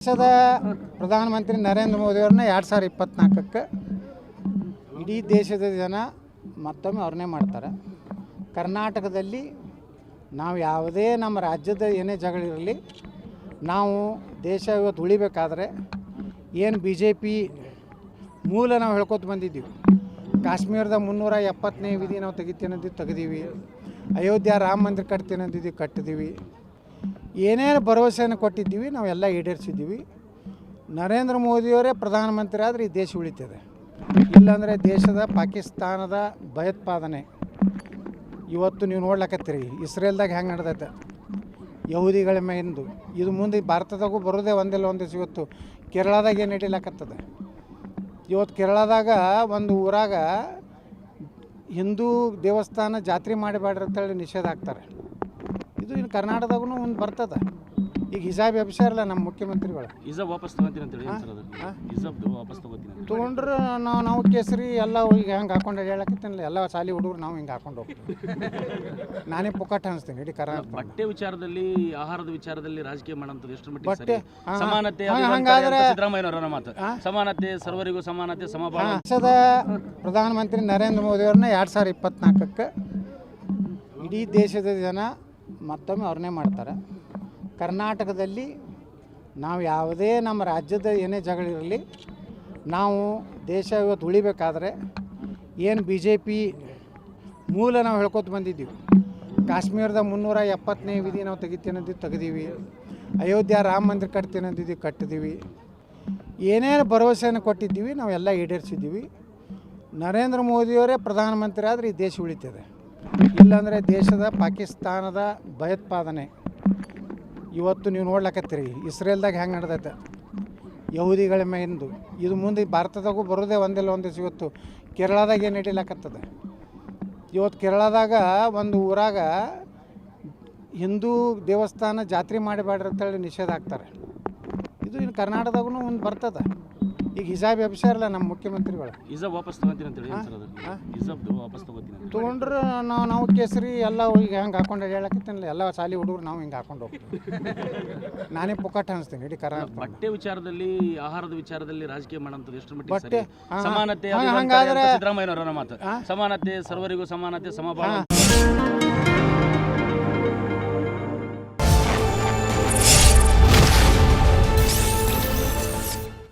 ದೇಶದ ಪ್ರಧಾನಮಂತ್ರಿ ನರೇಂದ್ರ ಮೋದಿಯವ್ರನ್ನ ಎರಡು ಸಾವಿರ ಇಪ್ಪತ್ತ್ನಾಲ್ಕಕ್ಕೆ ಇಡೀ ದೇಶದ ಜನ ಮತ್ತೊಮ್ಮೆ ಅವ್ರನ್ನೇ ಮಾಡ್ತಾರೆ. ಕರ್ನಾಟಕದಲ್ಲಿ ನಾವು ಯಾವುದೇ ನಮ್ಮ ರಾಜ್ಯದ ಏನೇ ಜಗಳಿರಲಿ ನಾವು ದೇಶ ಇವತ್ತು ಉಳಿಬೇಕಾದ್ರೆ ಏನು ಬಿ ಜೆ ಪಿ ಮೂಲ ನಾವು ಹೇಳ್ಕೊತ ಬಂದಿದ್ದೀವಿ. ಕಾಶ್ಮೀರದ ಮುನ್ನೂರ ಎಪ್ಪತ್ತನೇ ವಿಧಿ ನಾವು ತೆಗಿತೀನಂದಿದ್ದು ತೆಗೆದೀವಿ ಅಯೋಧ್ಯ ರಾಮ ಮಂದಿರ ಕಟ್ತೀನಿ ಕಟ್ಟಿದೀವಿ ಏನೇನು ಭರವಸೆಯನ್ನು ಕೊಟ್ಟಿದ್ದೀವಿ, ನಾವೆಲ್ಲ ಈಡೇರಿಸಿದ್ದೀವಿ. ನರೇಂದ್ರ ಮೋದಿಯವರೇ ಪ್ರಧಾನಮಂತ್ರಿ ಆದರೆ ಈ ದೇಶ ಉಳಿತದೆ. ಇಲ್ಲಾಂದರೆ ದೇಶದ ಪಾಕಿಸ್ತಾನದ ಭಯೋತ್ಪಾದನೆ. ಇವತ್ತು ನೀವು ನೋಡ್ಲಕತ್ತೀರಿ, ಇಸ್ರೇಲ್ದಾಗ ಹೆಂಗೆ ನಡೆದೈತೆ. ಯಹೂದಿಗಳ ಮೇಂದು ಇದು ಮುಂದೆ ಭಾರತದಾಗೂ ಬರೋದೇ ಒಂದಿಲ್ಲ, ಒಂದು ದಿವಸ ಇವತ್ತು. ಕೇರಳದಾಗ ಏನು ನಡೀಲಕತ್ತದ? ಇವತ್ತು ಕೇರಳದಾಗ ಒಂದು ಊರಾಗ ಹಿಂದೂ ದೇವಸ್ಥಾನ ಜಾತ್ರೆ ಮಾಡಬೇಡ್ರಿ ಅಂತೇಳಿ ನಿಷೇಧ ಹಾಕ್ತಾರೆ. ಇದು ಇನ್ನು ಕರ್ನಾಟಕದಾಗೂ ಒಂದು ಬರ್ತದೆ. ಈಗ ಹಿಜಾಬ್ ಎಬ್ಸಾರಲ್ಲ ನಮ್ಮ ಮುಖ್ಯಮಂತ್ರಿಗಳು. ಇಸಬ್ ವಾಪಸ್ ತಗೊಂತೀನಿ ಅಂತ ಹೇಳಿ ಏನು ಸರ್ ಅದು? ಇಸಬ್ದು ವಾಪಸ್ ತಗೋತೀನಿ ಅಂತ ತೊಗೊಂಡ್ರೆ ನಾವು ನಾವು ಕೇಸರಿ ಎಲ್ಲ ಈಗ ಹೆಂಗೆ ಹಾಕೊಂಡು ಹೇಳಕತ್ತೀನಲ್ಲ. ಎಲ್ಲ ಶಾಲಿ ಹುಡುಗರು ನಾವು ಹಿಂಗೆ ಹಾಕೊಂಡು ಹೋಗ್ತೀವಿ. ನಾನೇ ಪುಕ್ಕಟ್ ಅನಿಸ್ತೀನಿ ಇಡೀ ಕರ್ನಾಟಕ. ಬಟ್ಟೆ ವಿಚಾರದಲ್ಲಿ ಆಹಾರದ ವಿಚಾರದಲ್ಲಿ ರಾಜಕೀಯ ಮಾಡೋಂಥದ್ದು ಎಷ್ಟು ಮಟ್ಟಿಗೆ ಬಟ್ಟೆ ಸರಿ? ಹಾ, ಹಾ. ಸಮಾನತೆ ಹಾ, ಹಂಗಾದ್ರೆ- ಸಿದ್ದರಾಮಯ್ಯನವರ ಮಾತು. ಹಾ? ಸಮಾನತೆ ಸರ್ವರಿಗೂ ಸಮಾನತೆ ಸಮಭಾವ ದೇಶದ ಪ್ರಧಾನಮಂತ್ರಿ ನರೇಂದ್ರ ಮೋದಿಯವ್ರನ್ನ ಎರಡು ಸಾವಿರ ಇಪ್ಪತ್ನಾಲ್ಕಕ್ಕೆ ಇಡೀ ದೇಶದ ಜನ ಮತ್ತೊಮ್ಮೆ ಅವ್ರನ್ನೇ ಮಾಡ್ತಾರೆ. ಕರ್ನಾಟಕದಲ್ಲಿ ನಾವು ಯಾವುದೇ ನಮ್ಮ ರಾಜ್ಯದ ಏನೇ ಜಗಳಿರಲಿ ನಾವು ದೇಶ ಇವತ್ತು ಉಳಿಬೇಕಾದ್ರೆ ಏನು ಬಿ ಜೆ ಪಿ ಮೂಲ ನಾವು ಹೇಳ್ಕೊತ ಬಂದಿದ್ದೀವಿ. ಕಾಶ್ಮೀರದ ಮುನ್ನೂರ ಎಪ್ಪತ್ತನೇ ವಿಧಿ ನಾವು ತೆಗಿತೀನಿ ಅಂದಿದ್ದು ತೆಗೆದೀವಿ. ಅಯೋಧ್ಯ ರಾಮ ಮಂದಿರ ಕಟ್ತೀನಿ ಅಂದಿದ್ದೀವಿ ಕಟ್ಟಿದ್ದೀವಿ ಏನೇನು ಭರವಸೆಯನ್ನು ಕೊಟ್ಟಿದ್ದೀವಿ, ನಾವೆಲ್ಲ ಈಡೇರಿಸಿದ್ದೀವಿ. ನರೇಂದ್ರ ಮೋದಿಯವರೇ ಪ್ರಧಾನಮಂತ್ರಿ ಆದರೆ ಈ ದೇಶ ಉಳಿತದೆ. ಇಲ್ಲಾಂದರೆ ದೇಶದ ಪಾಕಿಸ್ತಾನದ ಭಯೋತ್ಪಾದನೆ. ಇವತ್ತು ನೀವು ನೋಡ್ಲಕತ್ತೀರಿ, ಇಸ್ರೇಲ್ದಾಗ ಹೆಂಗೆ ನಡೆದೈತೆ? ಯಹೂದಿಗಳ ಮೇಂದು ಇದು ಮುಂದೆ ಭಾರತದಾಗೂ ಬರೋದೇ ಒಂದಿಲ್ಲ ಒಂದು ದಿವಸ ಇವತ್ತು. ಕೇರಳದಾಗ ಏನು ನಡೀಲಕತ್ತದ? ಇವತ್ತು ಕೇರಳದಾಗ ಒಂದು ಊರಾಗ ಹಿಂದೂ ದೇವಸ್ಥಾನ ಜಾತ್ರೆ ಮಾಡಬೇಡ್ರಿ ಅಂತೇಳಿ ನಿಷೇಧ ಹಾಕ್ತಾರೆ. ಇದು ಇನ್ನು ಕರ್ನಾಟಕದಾಗೂ ಒಂದು ಬರ್ತದೆ. ಈಗ ಹಿಸಾಬ್ ಎಬ್ಸಾರಲ್ಲ ನಮ್ಮ ಮುಖ್ಯಮಂತ್ರಿಗಳು. ಇಸಬ್ ವಾಪಸ್ ತಗೋತೀನಿ ಅಂತ ಹೇಳಿ ಏನು ಸರ್ ಅದು. ಹಾ? ಇಸಬ್ದು ವಾಪಸ್ ತಗೋತೀನಿ ಅಂತ ತೊಗೊಂಡ್ರೆ ನಾವು ನಾವು ಕೇಸರಿ ಎಲ್ಲ ಈಗ ಹೆಂಗೆ ಹಾಕೊಂಡು ಹೇಳಕತ್ತೀನಲ್ಲ ಎಲ್ಲ ಶಾಲಿ ಹುಡುಗರು ನಾವು ಹಿಂಗೆ ಹಾಕೊಂಡು ಹೋಗ್ತೀವಿ. ನಾನೇ ಪುಕ್ಕಟ್ ಅನಿಸ್ತೀನಿ ಇಡೀ ಕರ್ನಾಟಕ ಬಟ್ಟೆ ವಿಚಾರದಲ್ಲಿ ಆಹಾರದ ವಿಚಾರದಲ್ಲಿ ರಾಜಕೀಯ ಮಾಡೋಂಥದ್ದು ಎಷ್ಟು ಮಟ್ಟಿಗೆ ಬಟ್ಟೆ ಸರಿ? ಹಾ, ಹಾ. ಸಮಾನತೆ ಅದು ಹಂಗಾದ್ರೆ- ಅಂತ ಸಿದ್ದರಾಮಯ್ಯನವರ ಮಾತು ಸಮಾನತೆ ಸರ್ವರಿಗೂ ಸಮಾನತೆ ಸಮಬಾಳ ಹಾಂ